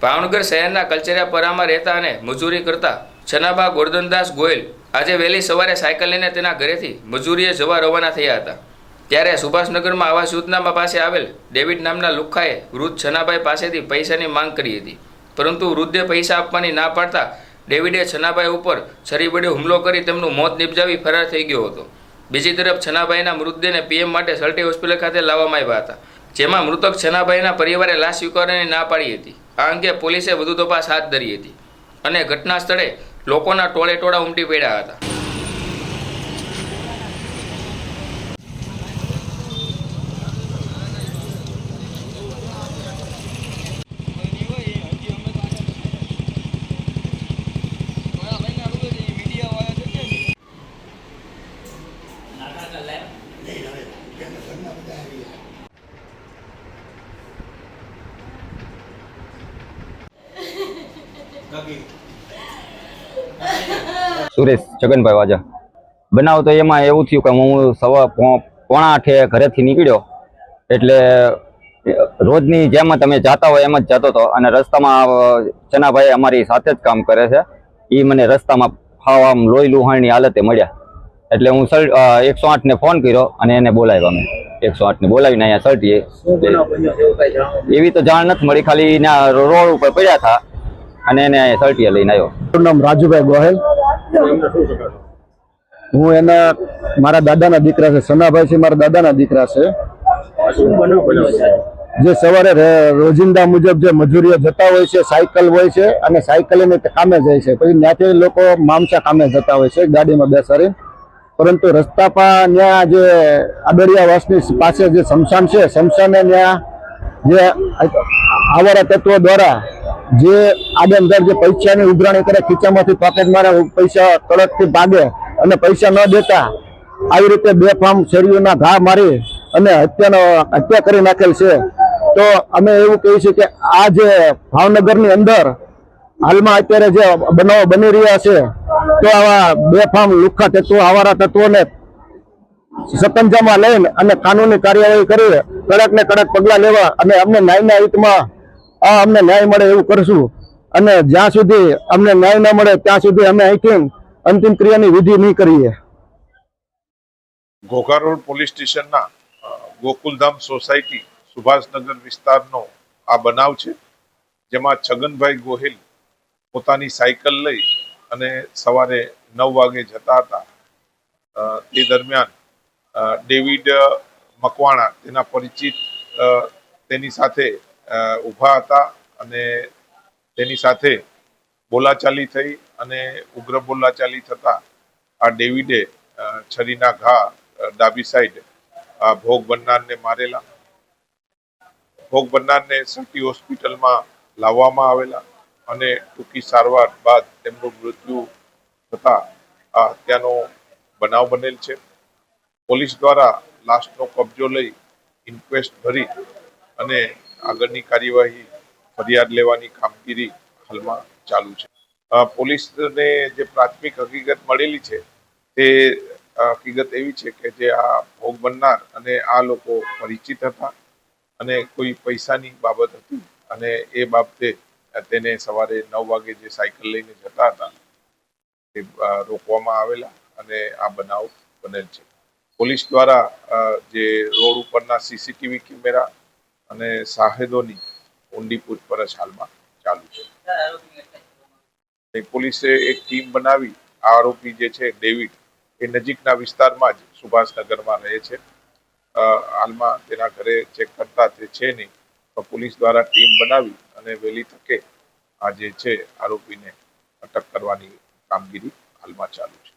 ભાવનગર શહેરના કલ્ચરિયાપરામાં રહેતા અને મજૂરી કરતા છનાબા ગોરધનદાસ ગોયલ આજે વહેલી સવારે સાયકલ લઈને તેના ઘરેથી મજૂરીએ જવા રવાના થયા હતા. ત્યારે સુભાષનગરમાં આવાસ યોજનામાં પાસે આવેલ ડેવિડ નામના લુખ્ખાએ વૃદ્ધ છનાભાઈ પાસેથી પૈસાની માંગ કરી હતી. પરંતુ વૃદ્ધે પૈસા આપવાની ના પાડતા ડેવિડે છનાભાઈ ઉપર છરી વડે હુમલો કરી તેમનું મોત નિપજાવી ફરાર થઈ ગયો હતો. બીજી તરફ છનાભાઈના મૃતદેહને પીએમ માટે સલટી હોસ્પિટલ ખાતે લાવવામાં આવ્યા હતા, જેમાં મૃતક છનાભાઈના પરિવારે લાશ સ્વીકારવાની ના પાડી હતી. આ અંગે પોલીસે વધુ તપાસ હાથ ધરી હતી અને ઘટના સ્થળે લોકોના ટોળે ટોળા ઉમટી પડ્યા હતા. સુરેશ છગનભાઈ વાજા. બનાવ તો એમાં એવું થયું કે હું સવા પોણા આઠે ઘરેથી નીકળ્યો. એટલે રોજની જેમ તમે જાતા હોય એમ જ જતો હતો. અને રસ્તામાં ચનાભાઈ અમારી સાથે જ કામ કરે છે. એ મને રસ્તામાં હાવ આમ લોહી લુહાણની હાલતે મળ્યા. એટલે હું સર એકસો આઠને ફોન કર્યો અને એને બોલાવ્યા મેં એકસો આઠને બોલાવીને અહીંયા સર્ટીએ એવી તો જાણ નથી મળી. ખાલી એના રોડ ઉપર પડ્યા હતા. અને એને સર્ટીએ લઈને આવ્યો. મારું નામ રાજુભાઈ ગોહેલ. હું એના મારા દાદાના દીકરા છે. સનાભાઈ છે, મારા દાદાના દીકરા છે. જે સવારે રોજિંદા મુજબ જે મજૂરીઓ જતા હોય છે, સાયકલ હોય છે અને સાયકલ એને કામે જાય છે. પછી ત્યાંથી લોકો મામસા કામે જતા હોય છે, ગાડીમાં બેસાડી. પરંતુ રસ્તા પર ત્યાં જે આદરિયાવાસની પાસે જે શમશાન છે, શમશાને ત્યાં જે આવારા તત્વો દ્વારા જે આડેમદાર જે પૈસાની ઉઘરાણી કરે, ખીચામાંથી મારે પૈસા તળકથી ભાગે અને પૈસા ન દેતા, આવી રીતે બે ફાર્મ શેરીઓના ઘા મારી અને હત્યાનો હત્યા કરી નાખેલ છે. તો અમે એવું છીએ કે આ જે ભાવનગરની અંદર હાલમાં અત્યારે જે બનાવો બની રહ્યા છે, તો આવા બે ફાર્મ લુખ્ખા તત્વો, આવારા તત્વોને સતંજામાં લઈને અને કાનૂની કાર્યવાહી કરી કડક ને કડક પગલાં લેવા અને અમને ન્યાયના હિતમાં આ અમને ન્યાય મળે એવું કરશું. અને જ્યાં સુધી અમને ન્યાય ન મળે, ત્યાં સુધી અમે અહીંથી અંતિમ ક્રિયાની વિધિ નહીં કરીએ. ઘોઘા રોડ પોલીસ સ્ટેશનના ગોકુલધામ સોસાયટી સુભાષનગર વિસ્તારનો આ બનાવ છે, જેમાં છગનભાઈ ગોહિલ પોતાની સાયકલ લઈ અને સવારે નવ વાગે જતા હતા. તે દરમિયાન ડેવિડ મકવાણા, તેના પરિચિત તેની સાથે ઊભા હતા અને તેની સાથે બોલાચાલી થઈ અને ઉગ્ર બોલાચાલી થતા આ ડેવિડે છરીના ઘા ડાબી સાઈડ ભોગ બનનારને મારેલા. ભોગ બનનારને સટી હોસ્પિટલમાં લાવવામાં આવેલા અને ટૂંકી સારવાર બાદ તેમનું મૃત્યુ થતા આ હત્યાનો બનાવ બનેલ છે. પોલીસ દ્વારા લાશનો કબજો લઈ ઇન્ક્વેસ્ટ ભરી અને આગળની કાર્યવાહી ફરિયાદ લેવાની કામગીરી હાલમાં ચાલુ છે. પોલીસને જે પ્રાથમિક હકીકત મળેલી છે તે હકીકત એવી છે કે જે આ ભોગ બનનાર અને આ લોકો પરિચિત હતા અને કોઈ પૈસાની બાબત હતી અને એ બાબતે તેને સવારે નવ વાગે જે સાયકલ લઈને જતા હતા તે રોકવામાં આવેલા અને આ બનાવ બનેલ છે. પોલીસ દ્વારા જે રોડ ઉપરના સીસીટીવી કેમેરા અને સાહેદોની ઊંડી પૂછપરછ હાલમાં ચાલુ છે. પોલીસે એક ટીમ બનાવી, આ આરોપી જે છે, ડેવિડ, એ નજીકના વિસ્તારમાં જ સુભાષનગરમાં રહે છે. હાલમાં તેના ઘરે ચેક કરતા તે છે નહીં, તો પોલીસ દ્વારા ટીમ બનાવી અને વહેલી તકે આ જે છે, આરોપીને અટક કરવાની કામગીરી હાલમાં ચાલુ છે.